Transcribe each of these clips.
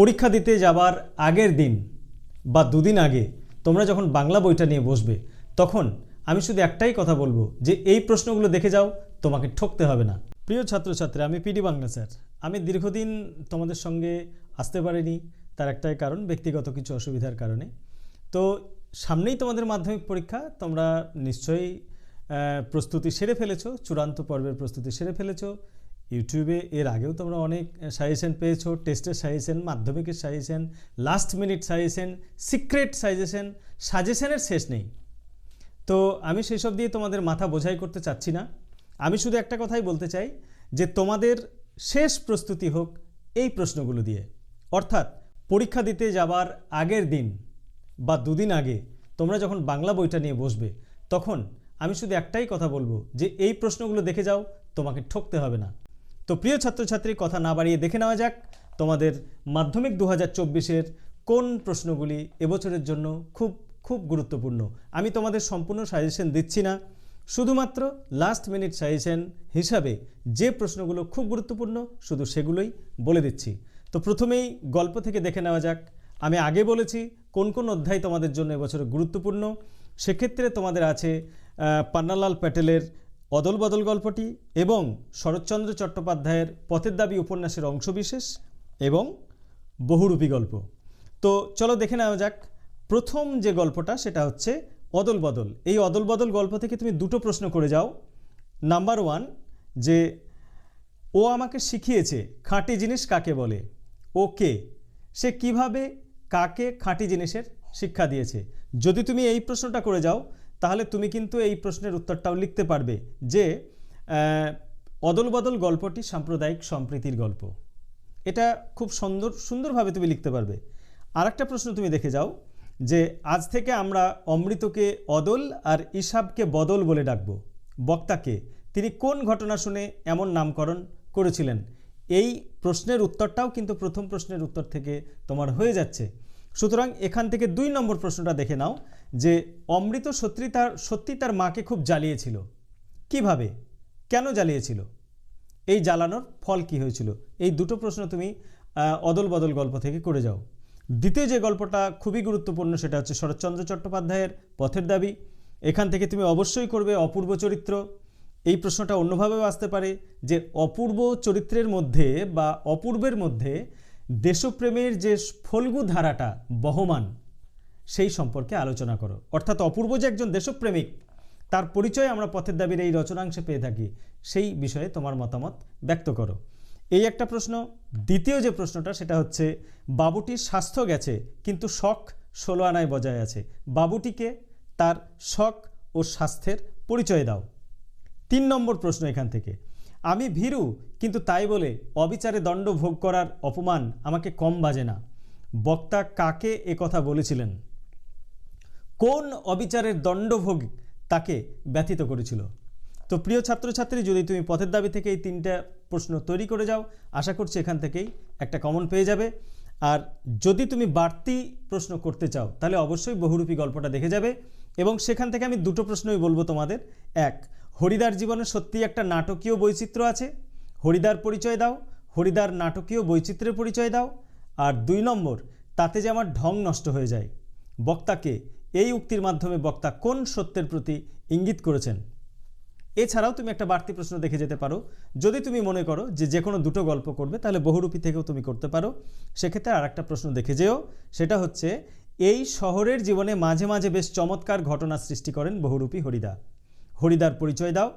পরীক্ষা দিতে যাবার আগের দিন বা দুদিন আগে তোমরা যখন বাংলা বইটা নিয়ে বসবে, তখন আমি শুধু একটাই কথা বলব যে এই প্রশ্নগুলো দেখে যাও, তোমাকে ঠকতে হবে না। প্রিয় ছাত্রছাত্রী আমি পিডি বাংলা স্যার। আমি দীর্ঘদিন তোমাদের সঙ্গে আসতে পারিনি, তার একটাই কারণ, ব্যক্তিগত কিছু অসুবিধার কারণে। তো সামনেই তোমাদের মাধ্যমিক পরীক্ষা, তোমরা নিশ্চয়ই প্রস্তুতি সেরে ফেলেছো, চূড়ান্ত পর্বের প্রস্তুতি সেরে ফেলেছো। ইউটিউবে এর আগেও তোমরা অনেক সাজেশন পেয়েছ। টেস্টের সাজেশন মাধ্যমিকের suggestion last minute suggestion secret suggestion সাজেশনের শেষ নেই। তো আমি সেই সব দিয়ে তোমাদের মাথা বোঝাই করতে চাচ্ছি না। আমি শুধু একটা কথাই বলতে চাই যে, তোমাদের শেষ প্রস্তুতি হোক এই প্রশ্নগুলো দিয়ে। অর্থাৎ পরীক্ষা দিতে যাবার আগের দিন বা দুদিন আগে তোমরা যখন বাংলা বইটা নিয়ে বসবে, তখন আমি শুধু একটাই কথা বলব যে, এই প্রশ্নগুলো দেখে যাও, তোমাকে ঠকতে হবে না। তো প্রিয় ছাত্রছাত্রী, কথা না বাড়িয়ে দেখে নেওয়া যাক তোমাদের মাধ্যমিক দু হাজার কোন প্রশ্নগুলি এবছরের জন্য খুব খুব গুরুত্বপূর্ণ। আমি তোমাদের সম্পূর্ণ সাজেশন দিচ্ছি না। শুধুমাত্র লাস্ট মিনিট সাজেশন হিসাবে যে প্রশ্নগুলো খুব গুরুত্বপূর্ণ, শুধু সেগুলোই বলে দিচ্ছি। তো প্রথমেই গল্প থেকে দেখে নেওয়া যাক। আমি আগে বলেছি কোন কোন অধ্যায় তোমাদের জন্য এবছরে গুরুত্বপূর্ণ। সেক্ষেত্রে তোমাদের আছে পান্নালাল প্যাটেলের অদল বদল গল্পটি এবং শরৎচন্দ্র চট্টোপাধ্যায়ের পথের দাবি উপন্যাসের অংশবিশেষ এবং বহুরূপী গল্প। তো চলো দেখে নেওয়া যাক, প্রথম যে গল্পটা সেটা হচ্ছে অদল বদল। এই অদল বদল গল্প থেকে তুমি দুটো প্রশ্ন করে যাও। নাম্বার ওয়ান, যে ও আমাকে শিখিয়েছে খাঁটি জিনিস কাকে বলে? ও কে? সে কীভাবে কাকে খাঁটি জিনিসের শিক্ষা দিয়েছে? যদি তুমি এই প্রশ্নটা করে যাও তাহলে তুমি কিন্তু এই প্রশ্নের উত্তরটাও লিখতে পারবে যে আহ, অদল বদল গল্পটি সাম্প্রদায়িক সম্প্রীতির গল্প। এটা খুব সুন্দর সুন্দরভাবে তুমি লিখতে পারবে। আর একটা প্রশ্ন তুমি দেখে যাও যে আজ থেকে আমরা অমৃতকে অদল আর ইসাবকে বদল বলে ডাকবো। বক্তাকে তিনি কোন ঘটনা শুনে এমন নামকরণ করেছিলেন? এই প্রশ্নের উত্তরটাও কিন্তু প্রথম প্রশ্নের উত্তর থেকে তোমার হয়ে যাচ্ছে। সুতরাং এখান থেকে দুই নম্বর প্রশ্নটা দেখে নাও, যে অমৃত সত্যি তার সত্যি তার মাকে খুব জ্বালিয়েছিল। কীভাবে? কেন জ্বালিয়েছিল? এই জ্বালানোর ফল কি হয়েছিল? এই দুটো প্রশ্ন তুমি অদল বদল গল্প থেকে করে যাও। দ্বিতীয় যে গল্পটা খুবই গুরুত্বপূর্ণ সেটা হচ্ছে শরৎচন্দ্র চট্টোপাধ্যায়ের পথের দাবি। এখান থেকে তুমি অবশ্যই করবে অপূর্ব চরিত্র। এই প্রশ্নটা অন্যভাবেও আসতে পারে যে অপূর্ব চরিত্রের মধ্যে বা অপূর্বের মধ্যে দেশপ্রেমের যে ফলগু ধারাটা বহমান, সেই সম্পর্কে আলোচনা করো। অর্থাৎ অপূর্ব যে একজন দেশপ্রেমিক, তার পরিচয় আমরা পথের দাবির এই রচনাংশে পেয়ে থাকি, সেই বিষয়ে তোমার মতামত ব্যক্ত করো। এই একটা প্রশ্ন। দ্বিতীয় যে প্রশ্নটা, সেটা হচ্ছে, বাবুটির স্বাস্থ্য গেছে, কিন্তু শখ ষোলো আনায় বজায় আছে। বাবুটিকে তার শখ ও স্বাস্থ্যের পরিচয় দাও। তিন নম্বর প্রশ্ন এখান থেকে। আমি ভীরু, কিন্তু তাই বলে অবিচারে দণ্ড ভোগ করার অপমান আমাকে কম বাজে না। বক্তা কাকে এ কথা বলেছিলেন? কোন অবিচারের দণ্ডভোগ তাকে ব্যথিত করেছিল? তো প্রিয় ছাত্রছাত্রী, যদি তুমি পথের দাবি থেকে এই তিনটা প্রশ্ন তৈরি করে যাও, আশা করছি এখান থেকেই একটা কমন পেয়ে যাবে। আর যদি তুমি বাড়তি প্রশ্ন করতে চাও, তাহলে অবশ্যই বহুরূপী গল্পটা দেখে যাবে। এবং সেখান থেকে আমি দুটো প্রশ্নই বলব তোমাদের। এক হরিদার জীবনে সত্যি একটা নাটকীয় বৈচিত্র্য আছে। হরিদার পরিচয় দাও, হরিদার নাটকীয় বৈচিত্র্যের পরিচয় দাও, আর দুই নম্বর, তাতে যে আমার ঢং নষ্ট হয়ে যায়। বক্তাকে এই উক্তির মাধ্যমে বক্তা কোন সত্যের প্রতি ইঙ্গিত করেছেন? এছাড়াও তুমি একটা বাড়তি প্রশ্ন দেখে যেতে পারো। যদি তুমি মনে করো যে যে কোনো দুটো গল্প করবে, তাহলে বহুরূপী থেকেও তুমি করতে পারো। সেক্ষেত্রে আর একটা প্রশ্ন দেখে যেও, সেটা হচ্ছে, এই শহরের জীবনে মাঝে মাঝে বেশ চমৎকার ঘটনা সৃষ্টি করেন বহুরূপী হরিদা। হরিদার পরিচয় দাও।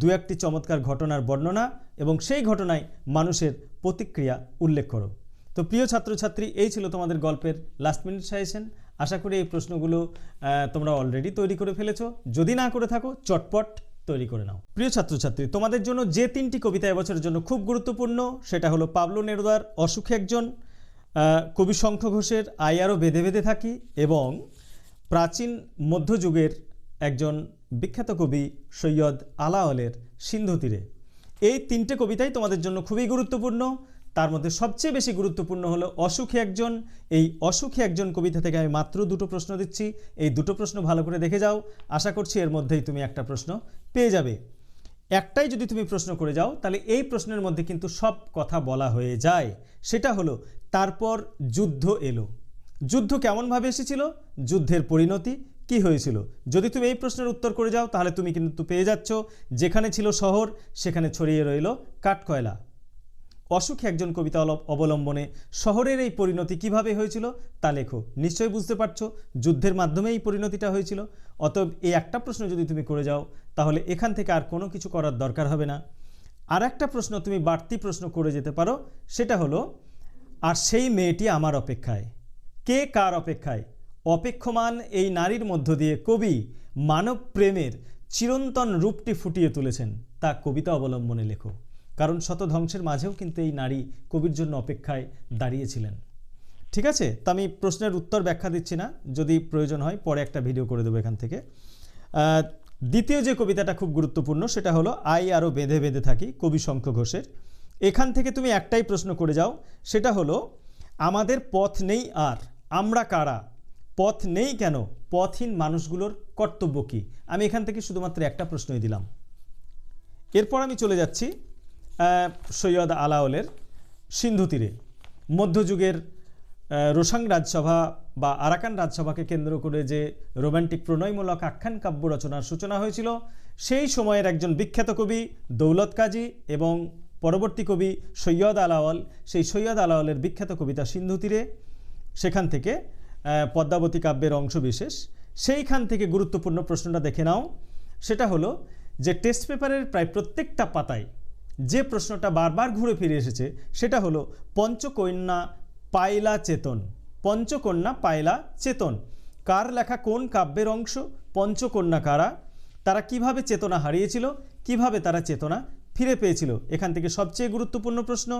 দু একটি চমৎকার ঘটনার বর্ণনা এবং সেই ঘটনায় মানুষের প্রতিক্রিয়া উল্লেখ করো। তো প্রিয় ছাত্রছাত্রী, এই ছিল তোমাদের গল্পের লাস্ট মিনিট সাজেশন আশা করি এই প্রশ্নগুলো তোমরা অলরেডি তৈরি করে ফেলেছো। যদি না করে থাকো, চটপট তৈরি করে নাও। প্রিয় ছাত্রছাত্রী, তোমাদের জন্য যে তিনটি কবিতা এবছরের জন্য খুব গুরুত্বপূর্ণ, সেটা হলো পাবলো নেরুদার অসুখে একজন কবি শঙ্খ ঘোষের আয়ারও বেঁধে বেঁধে থাকি এবং প্রাচীন মধ্যযুগের একজন বিখ্যাত কবি সৈয়দ আলাওয়ালের সিন্ধু তীরে। এই তিনটে কবিতাই তোমাদের জন্য খুবই গুরুত্বপূর্ণ। তার মধ্যে সবচেয়ে বেশি গুরুত্বপূর্ণ হলো অসুখী একজন। এই অসুখী একজন কবিতা থেকে আমি মাত্র দুটো প্রশ্ন দিচ্ছি। এই দুটো প্রশ্ন ভালো করে দেখে যাও। আশা করছি এর মধ্যেই তুমি একটা প্রশ্ন পেয়ে যাবে। একটাই যদি তুমি প্রশ্ন করে যাও, তাহলে এই প্রশ্নের মধ্যে কিন্তু সব কথা বলা হয়ে যায়। সেটা হলো, তারপর যুদ্ধ এলো। যুদ্ধ কেমনভাবে এসেছিল? যুদ্ধের পরিণতি কি হয়েছিল? যদি তুমি এই প্রশ্নের উত্তর করে যাও, তাহলে তুমি কিন্তু পেয়ে যাচ্ছ। যেখানে ছিল শহর, সেখানে ছড়িয়ে রইল কাঠকয়লা। অসুখী একজন কবিতা অবলম্বনে, শহরের এই পরিণতি কীভাবে হয়েছিল তা লেখো। নিশ্চয়ই বুঝতে পারছ, যুদ্ধের মাধ্যমে এই পরিণতিটা হয়েছিল। অতএব এই একটা প্রশ্ন যদি তুমি করে যাও, তাহলে এখান থেকে আর কোনো কিছু করার দরকার হবে না। আর একটা প্রশ্ন তুমি বাড়তি প্রশ্ন করে যেতে পারো, সেটা হলো, আর সেই মেয়েটি আমার অপেক্ষায়। কে কার অপেক্ষায়? অপেক্ষমান এই নারীর মধ্য দিয়ে কবি মানব প্রেমের চিরন্তন রূপটি ফুটিয়ে তুলেছেন। তা কবিতা অবলম্বনে লেখো। কারণ শত ধ্বংসের মাঝেও কিন্তু এই নারী কবির জন্য অপেক্ষায় দাঁড়িয়েছিলেন। ঠিক আছে? তা আমি প্রশ্নের উত্তর ব্যাখ্যা দিচ্ছি না। যদি প্রয়োজন হয়, পরে একটা ভিডিও করে দেবো এখান থেকে। দ্বিতীয় যে কবিতাটা খুব গুরুত্বপূর্ণ, সেটা হলো, আই আরও বেঁধে বেঁধে থাকি কবি শঙ্খ ঘোষের। এখান থেকে তুমি একটাই প্রশ্ন করে যাও। সেটা হলো, আমাদের পথ নেই আর, আমরা কারা? পথ নেই কেন? পথহীন মানুষগুলোর কর্তব্য কী? আমি এখান থেকে শুধুমাত্র একটা প্রশ্নই দিলাম। এরপর আমি চলে যাচ্ছি সৈয়দ আলাওলের সিন্ধু তীরে। মধ্যযুগের রোসাং রাজসভা বা আরাকান রাজসভাকে কেন্দ্র করে যে রোমান্টিক প্রণয়মূলক আখ্যান কাব্য রচনার সূচনা হয়েছিল, সেই সময়ের একজন বিখ্যাত কবি দৌলত কাজী এবং পরবর্তী কবি সৈয়দ আলাওয়াল সেই সৈয়দ আলাওয়ালের বিখ্যাত কবিতা সিন্ধু তীরে। সেখান থেকে পদ্মাবতী কাব্যের অংশবিশেষ। সেইখান থেকে গুরুত্বপূর্ণ প্রশ্নটা দেখে নাও। সেটা হলো যে টেস্ট পেপারের প্রায় প্রত্যেকটা পাতায় যে প্রশ্নটা বারবার ঘুরে ফিরে এসেছে, সেটা হলো পঞ্চকন্যা পায়লা চেতন। পঞ্চকন্যা পায়লা চেতন। কার লেখা কোন কাব্যের অংশ? পঞ্চকন্যা কারা? তারা কীভাবে চেতনা হারিয়েছিল? কীভাবে তারা চেতনা ফিরে পেয়েছিল? এখান থেকে সবচেয়ে গুরুত্বপূর্ণ প্রশ্ন।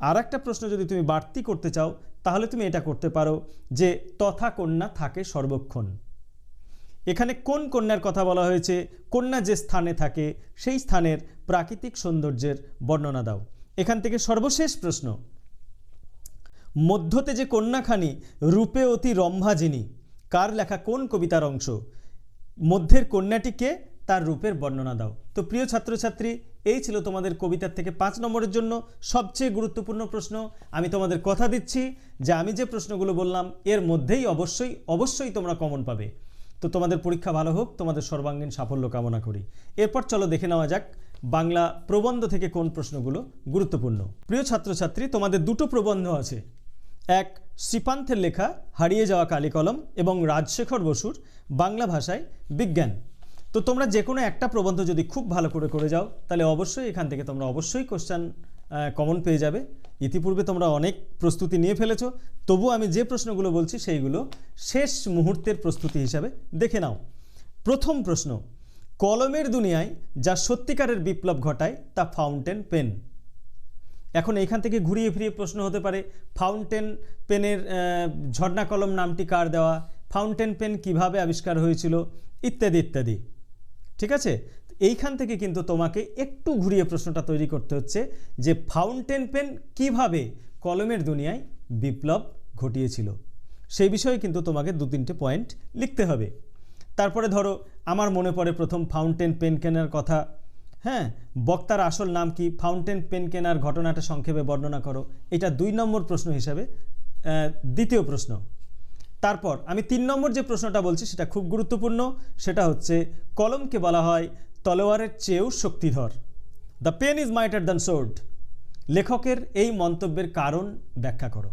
আর একটা প্রশ্ন যদি তুমি বাড়তি করতে চাও, তাহলে তুমি এটা করতে পারো যে তথা কন্যা থাকে সর্বক্ষণ। এখানে কোন কন্যার কথা বলা হয়েছে, কন্যা যে স্থানে থাকে, সেই স্থানের প্রাকৃতিক সৌন্দর্যের বর্ণনা দাও। এখান থেকে সর্বশেষ প্রশ্ন। মধ্যতে যে কন্যাখানি, রূপে অতি রম্ভা যিনি কার লেখা কোন কবিতার অংশ? মধ্যের কন্যাটিকে তার রূপের বর্ণনা দাও। তো প্রিয় ছাত্রছাত্রী এই ছিল তোমাদের কবিতার থেকে পাঁচ নম্বরের জন্য সবচেয়ে গুরুত্বপূর্ণ প্রশ্ন। আমি তোমাদের কথা দিচ্ছি যে আমি যে প্রশ্নগুলো বললাম, এর মধ্যেই অবশ্যই অবশ্যই তোমরা কমন পাবে। তো তোমাদের পরীক্ষা ভালো হোক, তোমাদের সর্বাঙ্গীন সাফল্য কামনা করি। এরপর চলো দেখে নেওয়া যাক বাংলা প্রবন্ধ থেকে কোন প্রশ্নগুলো গুরুত্বপূর্ণ। প্রিয় ছাত্রছাত্রী, তোমাদের দুটো প্রবন্ধ আছে। এক, শ্রীপান্থের লেখা, হারিয়ে যাওয়া কালিকলম এবং রাজশেখর বসুর বাংলা ভাষায় বিজ্ঞান। তো তোমরা যে কোনো একটা প্রবন্ধ যদি খুব ভালো করে করে যাও, তাহলে অবশ্যই এখান থেকে তোমরা অবশ্যই কোশ্চান কমন পেয়ে যাবে। ইতিপূর্বে তোমরা অনেক প্রস্তুতি নিয়ে ফেলেছো তবু আমি যে প্রশ্নগুলো বলছি সেইগুলো শেষ মুহূর্তের প্রস্তুতি হিসাবে দেখে নাও। প্রথম প্রশ্ন, কলমের দুনিয়ায় যা সত্যিকারের বিপ্লব ঘটায় তা ফাউন্টেন পেন এখন এখান থেকে ঘুরিয়ে ফিরিয়ে প্রশ্ন হতে পারে ফাউন্টেন পেনের ঝর্ণা কলম নামটি কার দেওয়া? ফাউন্টেন পেন কীভাবে আবিষ্কার হয়েছিল? ইত্যাদি ইত্যাদি। ঠিক আছে? এইখান থেকে কিন্তু তোমাকে একটু ঘুরিয়ে প্রশ্নটা তৈরি করতে হচ্ছে যে ফাউন্টেন পেন কীভাবে কলমের দুনিয়ায় বিপ্লব ঘটিয়েছিল? সেই বিষয়ে কিন্তু তোমাকে দু তিনটে পয়েন্ট লিখতে হবে। তারপরে ধরো, আমার মনে পড়ে প্রথম ফাউন্টেন পেন কেনার কথা। হ্যাঁ বক্তার আসল নাম কি? ফাউন্টেন পেন কেনার ঘটনাটা সংক্ষেপে বর্ণনা করো। এটা দুই নম্বর প্রশ্ন হিসাবে দ্বিতীয় প্রশ্ন। তারপর আমি তিন নম্বর যে প্রশ্নটা বলছি, সেটা খুব গুরুত্বপূর্ণ, সেটা হচ্ছে কলমকে বলা হয় তলোয়ারের চেয়েও শক্তিধর। The pen is mightier than sword লেখকের এই মন্তব্যের কারণ ব্যাখ্যা করো।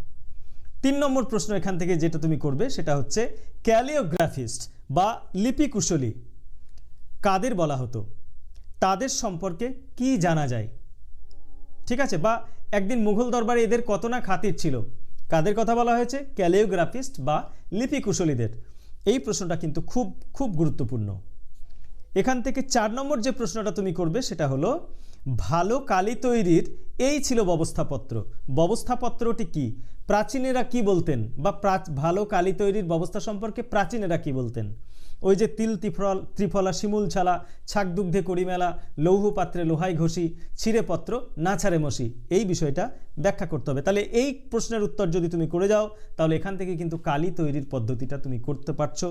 তিন নম্বর প্রশ্ন এখান থেকে যেটা তুমি করবে, সেটা হচ্ছে ক্যালিওগ্রাফিস্ট বা লিপি কুশলী কাদের বলা হতো? তাদের সম্পর্কে কি জানা যায়? ঠিক আছে? বা একদিন মুঘল দরবারে এদের কত না খাতির ছিল? কাদের কথা বলা হয়েছে? ক্যালিওগ্রাফিস্ট বা লিপি কুশলীদের এই প্রশ্নটা কিন্তু খুব খুব গুরুত্বপূর্ণ। এখান থেকে চার নম্বর যে প্রশ্নটা তুমি করবে সেটা হলো ভালো কালি তৈরির এই ছিল ব্যবস্থাপত্র। ব্যবস্থাপত্রটি কি? প্রাচীনেরা কি বলতেন বা ভালো কালি তৈরির ব্যবস্থা সম্পর্কে প্রাচীনেরা কি বলতেন? ওই যে তিল ত্রিফল, ত্রিফলা, শিমুল ছালা ছাক দুগ্ধে করিমেলা, লৌহ পাত্রে লোহাই ঘষি, ছিঁড়ে পত্র না ছাড়ে মসি এই বিষয়টা ব্যাখ্যা করতে হবে। তাহলে এই প্রশ্নের উত্তর যদি তুমি করে যাও, তাহলে এখান থেকে কিন্তু কালি তৈরির পদ্ধতিটা তুমি করতে পারছ।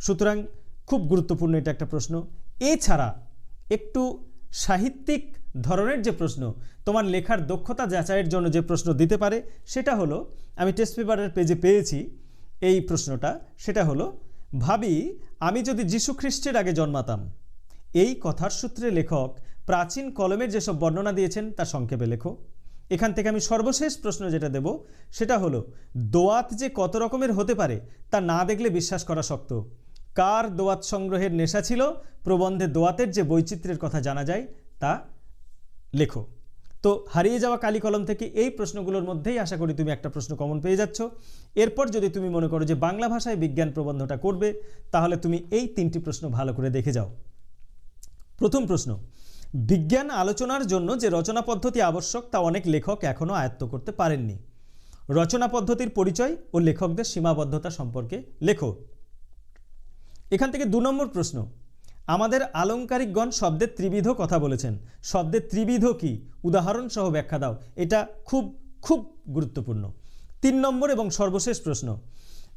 সুতরাং খুব গুরুত্বপূর্ণ এটা একটা প্রশ্ন। এছাড়া একটু সাহিত্যিক ধরনের যে প্রশ্ন, তোমার লেখার দক্ষতা যাচাইয়ের জন্য যে প্রশ্ন দিতে পারে, সেটা হলো, আমি টেস্ট পেপারের পেজে পেয়েছি এই প্রশ্নটা, সেটা হলো, ভাবি, আমি যদি যীশু খ্রিস্টের আগে জন্মাতাম। এই কথার সূত্রে লেখক প্রাচীন কলমের যেসব বর্ণনা দিয়েছেন তা সংক্ষেপে লেখো। এখান থেকে আমি সর্বশেষ প্রশ্ন যেটা দেব, সেটা হলো, দোয়াত যে কত রকমের হতে পারে, তা না দেখলে বিশ্বাস করা শক্ত। কার দোয়াত সংগ্রহের নেশা ছিল, প্রবন্ধে দোয়াতের যে বৈচিত্র্যের কথা জানা যায়, তা লেখো। তো হারিয়ে যাওয়া কালি কলম থেকে এই প্রশ্নগুলোর মধ্যেই আশা করি তুমি একটা প্রশ্ন কমন পেয়ে যাচ্ছ। এরপর যদি তুমি মনে করো যে বাংলা ভাষায় বিজ্ঞান প্রবন্ধটা করবে, তাহলে তুমি এই তিনটি প্রশ্ন ভালো করে দেখে যাও। প্রথম প্রশ্ন, বিজ্ঞান আলোচনার জন্য যে রচনা পদ্ধতি আবশ্যক তা অনেক লেখক এখনও আয়ত্ত করতে পারেননি। রচনা পদ্ধতির পরিচয় ও লেখকদের সীমাবদ্ধতা সম্পর্কে লেখো। এখান থেকে দু নম্বর প্রশ্ন আমাদের আলংকারিকগণ শব্দের ত্রিবিধ কথা বলেছেন। শব্দের ত্রিবিধ কি? উদাহরণ সহ ব্যাখ্যা দাও। এটা খুব খুব গুরুত্বপূর্ণ। তিন নম্বর এবং সর্বশেষ প্রশ্ন।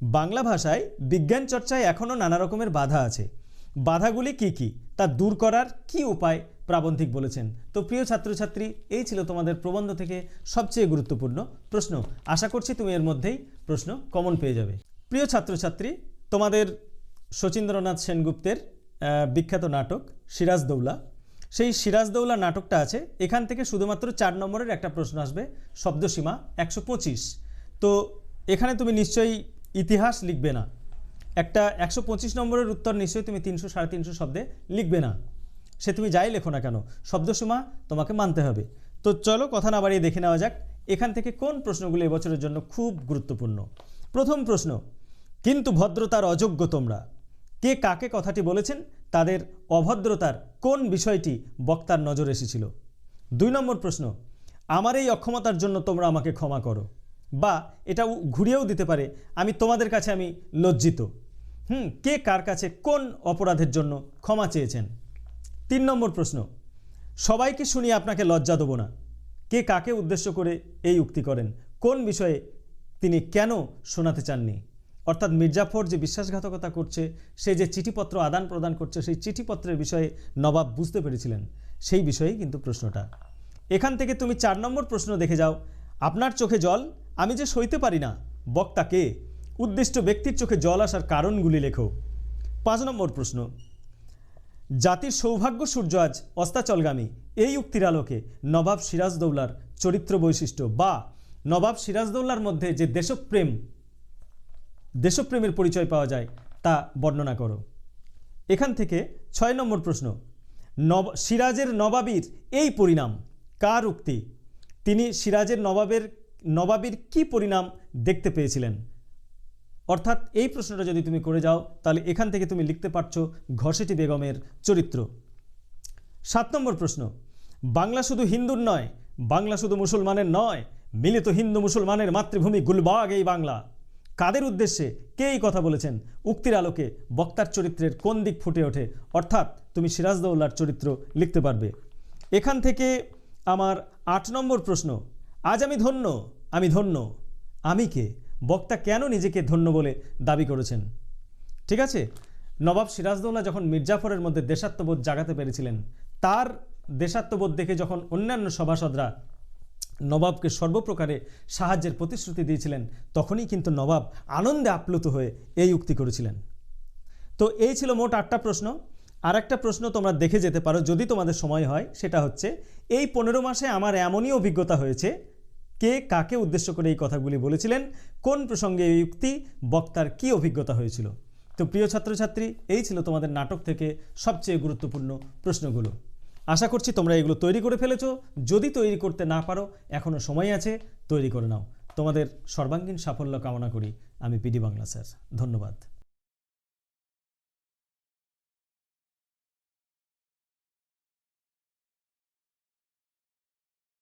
বাংলা ভাষায় বিজ্ঞান চর্চায় এখনও নানা রকমের বাধা আছে। বাধাগুলি কি কি? তা দূর করার কি উপায়? প্রাবন্ধিক বলেছেন। তো প্রিয় ছাত্রছাত্রী, এই ছিল তোমাদের প্রবন্ধ থেকে সবচেয়ে গুরুত্বপূর্ণ প্রশ্ন। আশা করছি তুমি এর মধ্যেই প্রশ্ন কমন পেয়ে যাবে। প্রিয় ছাত্রছাত্রী, তোমাদের শচীন্দ্রনাথ সেনগুপ্তের বিখ্যাত নাটক সিরাজদৌলা। সেই সিরাজদৌলা নাটকটা আছে, এখান থেকে শুধুমাত্র চার নম্বরের একটা প্রশ্ন আসবে, শব্দসীমা একশো পঁচিশ। তো এখানে তুমি নিশ্চয়ই ইতিহাস লিখবে না। একটা একশো পঁচিশ নম্বরের উত্তর নিশ্চয়ই তুমি তিনশো, সাড়ে তিনশো শব্দে লিখবে না। সে তুমি যাই লেখো না কেন, শব্দসীমা তোমাকে মানতে হবে। তো চলো কথা না বাড়িয়ে দেখে নেওয়া যাক, এখান থেকে কোন প্রশ্নগুলো এবছরের জন্য খুব গুরুত্বপূর্ণ। প্রথম প্রশ্ন, কিন্তু ভদ্রতার অযোগ্য তোমরা। কে কাকে কথাটি বলেছেন, তাদের অভদ্রতার কোন বিষয়টি বক্তার নজর এসেছিল? দুই নম্বর প্রশ্ন, আমার এই অক্ষমতার জন্য তোমরা আমাকে ক্ষমা করো। বা এটা ঘুরিয়েও দিতে পারে, আমি তোমাদের কাছে আমি লজ্জিত। হুম, কে কার কাছে কোন অপরাধের জন্য ক্ষমা চেয়েছেন? তিন নম্বর প্রশ্ন, সবাইকে শুনিয়ে আপনাকে লজ্জা দেবো না। কে কাকে উদ্দেশ্য করে এই উক্তি করেন? কোন বিষয়ে তিনি কেন শোনাতে চাননি? অর্থাৎ মির্জাফর যে বিশ্বাসঘাতকতা করছে, সে যে চিঠিপত্র আদান প্রদান করছে, সেই চিঠিপত্রের বিষয়ে নবাব বুঝতে পেরেছিলেন। সেই বিষয়েই কিন্তু প্রশ্নটা। এখান থেকে তুমি চার নম্বর প্রশ্ন দেখে যাও। আপনার চোখে জল, আমি যে সইতে পারি না, বক্তা কে? উদ্দিষ্ট ব্যক্তির চোখে জল আসার কারণগুলি লেখো। পাঁচ নম্বর প্রশ্ন। জাতির সৌভাগ্য সূর্য আজ অস্তাচলগামী, এই উক্তির আলোকে নবাব সিরাজদৌলার চরিত্র বৈশিষ্ট্য বা নবাব সিরাজদৌলার মধ্যে যে দেশপ্রেম দেশপ্রেমের পরিচয় পাওয়া যায়, তা বর্ণনা করো। এখান থেকে ছয় নম্বর প্রশ্ন। নব সিরাজের নবাবীর এই পরিণাম কার উক্তি? তিনি সিরাজের নবাবের নবাবীর কি পরিণাম দেখতে পেয়েছিলেন? অর্থাৎ এই প্রশ্নটা যদি তুমি করে যাও, তাহলে এখান থেকে তুমি লিখতে পারছ ঘসেটি বেগমের চরিত্র। সাত নম্বর প্রশ্ন। বাংলা শুধু হিন্দুর নয়, বাংলা শুধু মুসলমানের নয়, মিলিত হিন্দু মুসলমানের মাতৃভূমি গুলবাগ এই বাংলা। কাদের উদ্দেশ্যে কে এই কথা বলেছেন? উক্তির আলোকে বক্তার চরিত্রের কোন দিক ফুটে ওঠে? অর্থাৎ তুমি সিরাজদৌল্লার চরিত্র লিখতে পারবে। এখান থেকে আমার আট নম্বর প্রশ্ন, আজ আমি ধন্য? আমি ধন্য। আমি কে? বক্তা কেন নিজেকে ধন্য বলে দাবি করেছেন? ঠিক আছে? নবাব সিরাজদৌল্লা যখন মির্জাফরের মধ্যে দেশাত্মবোধ জাগাতে পেরেছিলেন, তার দেশাত্মবোধ দেখে যখন অন্যান্য সভাসদরা নবাবকে সর্বপ্রকারে সাহায্যের প্রতিশ্রুতি দিয়েছিলেন, তখনই কিন্তু নবাব আনন্দে আপ্লুত হয়ে এই উক্তি করেছিলেন। তো এই ছিল মোট আটটা প্রশ্ন। আর একটা প্রশ্ন তোমরা দেখে যেতে পারো যদি তোমাদের সময় হয়, সেটা হচ্ছে, এই পনেরো মাসে আমার এমনই অভিজ্ঞতা হয়েছে, কে কাকে উদ্দেশ্য করে এই কথাগুলি বলেছিলেন, কোন প্রসঙ্গে এই উক্তি, বক্তার কি অভিজ্ঞতা হয়েছিল। তো প্রিয় ছাত্রছাত্রী, এই ছিল তোমাদের নাটক থেকে সবচেয়ে গুরুত্বপূর্ণ প্রশ্নগুলো। আশা করছি তোমরা এগুলো তৈরি করে ফেলেছো। যদি তৈরি করতে না পারো এখনও সময় আছে, তৈরি করে নাও। তোমাদের সর্বাঙ্গীন সাফল্য কামনা করি। আমি পিডি বাংলা স্যার। ধন্যবাদ।